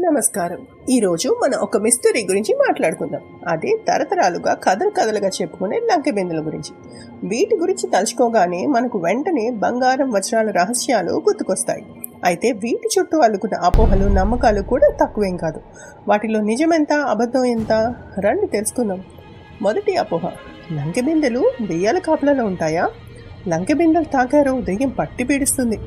నమస్కారం. ఈరోజు మనం ఒక మిస్టరీ గురించి మాట్లాడుకుందాం. అదే తరతరాలుగా కథలు కథలుగా చెప్పుకునే లంకె బిందెల గురించి. వీటి గురించి తలుచుకోగానే మనకు వెంటనే బంగారం వజ్రాల రహస్యాలు గుర్తుకొస్తాయి. అయితే వీటి చుట్టూ అల్లుకున్న అపోహలు నమ్మకాలు కూడా తక్కువేం కాదు. వాటిలో నిజమెంత అబద్ధం ఎంత? రండి తెలుసుకుందాం. మొదటి అపోహ. లంకె బిందెలు దెయ్యాల కాపులలో ఉంటాయా? లంకె బిందెలు తాకారు దెయ్యం పట్టి పీడిస్తుంది.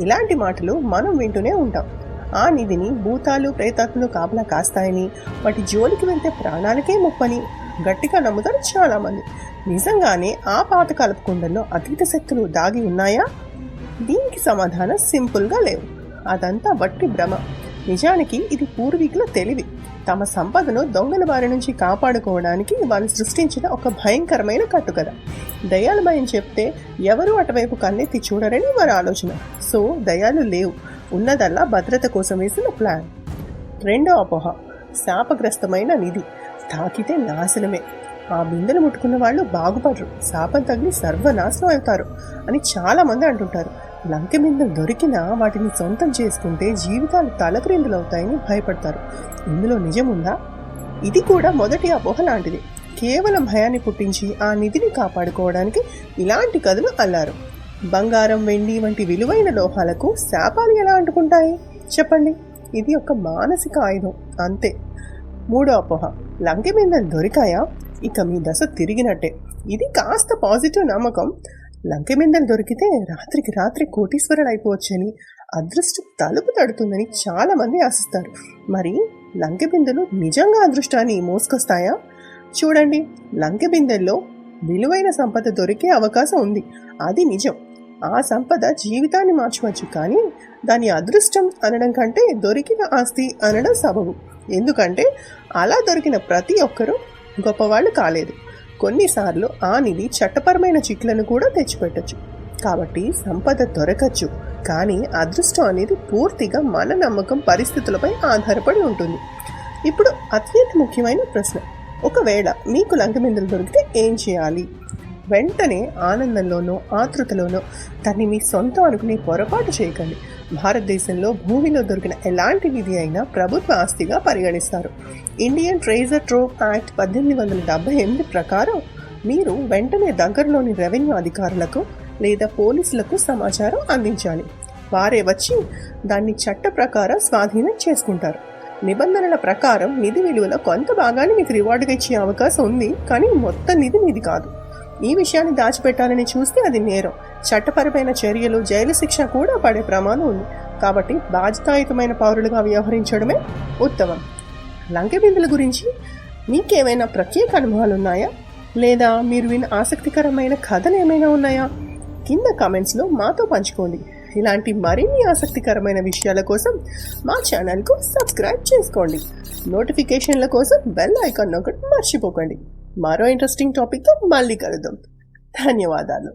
ఇలాంటి మాటలు మనం వింటూనే ఉంటాం. ఆ నిధిని భూతాలు ప్రేతాత్మలు కాపలా కాస్తాయని వాటి జోలికి వెళ్తే ప్రాణాలకే ముప్పని. గట్టిగా నమ్ముతారు చాలామంది. నిజంగానే ఆ పాతకాలపు కుండల్లో అతీత శక్తులు దాగి ఉన్నాయా? దీనికి సమాధానం సింపుల్గా లేవు. అదంతా వట్టి భ్రమ. నిజానికి ఇది పూర్వీకుల తెలివి. తమ సంపదను దొంగల బారి నుంచి కాపాడుకోవడానికి వాళ్ళు సృష్టించిన ఒక భయంకరమైన కట్టుకథ. దయాల భయం చెప్తే ఎవరు అటువైపు కన్నెత్తి చూడరని వారి ఆలోచన. సో దయాలు లేవు. ఉన్నదల్లా భద్రత కోసం వేసిన ప్లాన్. రెండో అపోహ శాపగ్రస్తమైన నిధి. తాకితే నాశనమే. ఆ బిందెలు ముట్టుకున్న వాళ్ళు బాగుపడరు. శాపం తగిలి సర్వనాశనం అవుతారు అని చాలామంది అంటుంటారు. లంక బిందెలు దొరికినా వాటిని సొంతం చేసుకుంటే జీవితాలు తలక్రిందులవుతాయని భయపడతారు. ఇందులో నిజముందా ఇది కూడా మొదటి అపోహ లాంటిది. కేవలం భయాన్ని పుట్టించి ఆ నిధిని కాపాడుకోవడానికి ఇలాంటి కథలు అల్లారు. బంగారం వెండి వంటి విలువైన లోహాలకు శాపాలు ఎలా అంటుకుంటాయి? చెప్పండి. ఇది ఒక మానసిక ఆయుధం. అంతే. మూడో అపోహ. లంకె బిందెలు దొరికాయా? ఇక మీ దశ తిరిగినట్టే. ఇది కాస్త పాజిటివ్ నమ్మకం. లంకె బిందెలు దొరికితే రాత్రికి రాత్రి కోటీశ్వరుడు అయిపోవచ్చని అదృష్టం తలుపు తడుతుందని చాలా మంది ఆశిస్తారు. మరి లంకె బిందెలు నిజంగా అదృష్టాన్ని మోసుకొస్తాయా? చూడండి. లంకె బిందెల్లో విలువైన సంపద దొరికే అవకాశం ఉంది. అది నిజం. ఆ సంపద జీవితాన్ని మార్చవచ్చు కానీ దాని అదృష్టం అనడం కంటే దొరికిన ఆస్తి అనడం సబబు. ఎందుకంటే అలా దొరికిన ప్రతి ఒక్కరూ గొప్పవాళ్ళు కాలేదు. కొన్నిసార్లు ఆ నిధి చట్టపరమైన చిట్లను కూడా తెచ్చిపెట్టచ్చు. కాబట్టి సంపద దొరకచ్చు. కానీ అదృష్టం అనేది పూర్తిగా మన నమ్మకం పరిస్థితులపై ఆధారపడి ఉంటుంది. ఇప్పుడు అత్యంత ముఖ్యమైన ప్రశ్న. ఒకవేళ మీకు లంకమిందులు దొరికితే ఏం చేయాలి? వెంటనే ఆనందంలోనో ఆతృతలోనో దాన్ని మీ సొంతం అనుకుని పొరపాటు చేయకండి. భారతదేశంలో భూమిలో దొరికిన ఎలాంటి నిధి అయినా ప్రభుత్వ ఆస్తిగా పరిగణిస్తారు. ఇండియన్ ట్రేజర్ ట్రోప్ యాక్ట్ పద్దెనిమిది వందల డెబ్బై ఎనిమిది ప్రకారం మీరు వెంటనే దగ్గరలోని రెవెన్యూ అధికారులకు లేదా పోలీసులకు సమాచారం అందించాలి. వారే వచ్చి దాన్ని చట్ట ప్రకారం స్వాధీనం చేసుకుంటారు. నిబంధనల ప్రకారం నిధి విలువలో కొంత భాగాన్ని మీకు రివార్డుగా ఇచ్చే అవకాశం ఉంది కానీ మొత్తం నిధి మీది కాదు. ఈ విషయాన్ని దాచిపెట్టాలని చూస్తే అది నేరం. చట్టపరమైన చర్యలు జైలు శిక్ష కూడా పడే ప్రమాదం ఉంది. కాబట్టి బాధ్యతాయుతమైన పౌరులుగా వ్యవహరించడమే ఉత్తమం. లంకె బిందుల గురించి మీకేమైనా ప్రత్యేక అనుభవాలు ఉన్నాయా? లేదా మీరు విన్న ఆసక్తికరమైన కథలు ఏమైనా ఉన్నాయా? కింద కామెంట్స్లో మాతో పంచుకోండి. ఇలాంటి మరిన్ని ఆసక్తికరమైన విషయాల కోసం మా ఛానల్కు సబ్స్క్రైబ్ చేసుకోండి. నోటిఫికేషన్ల కోసం బెల్ ఐకాన్ ఒకటి మర్చిపోకండి. మరో ఇంట్రెస్టింగ్ టాపిక్తో మళ్ళీ కలుద్దాం. ధన్యవాదాలు.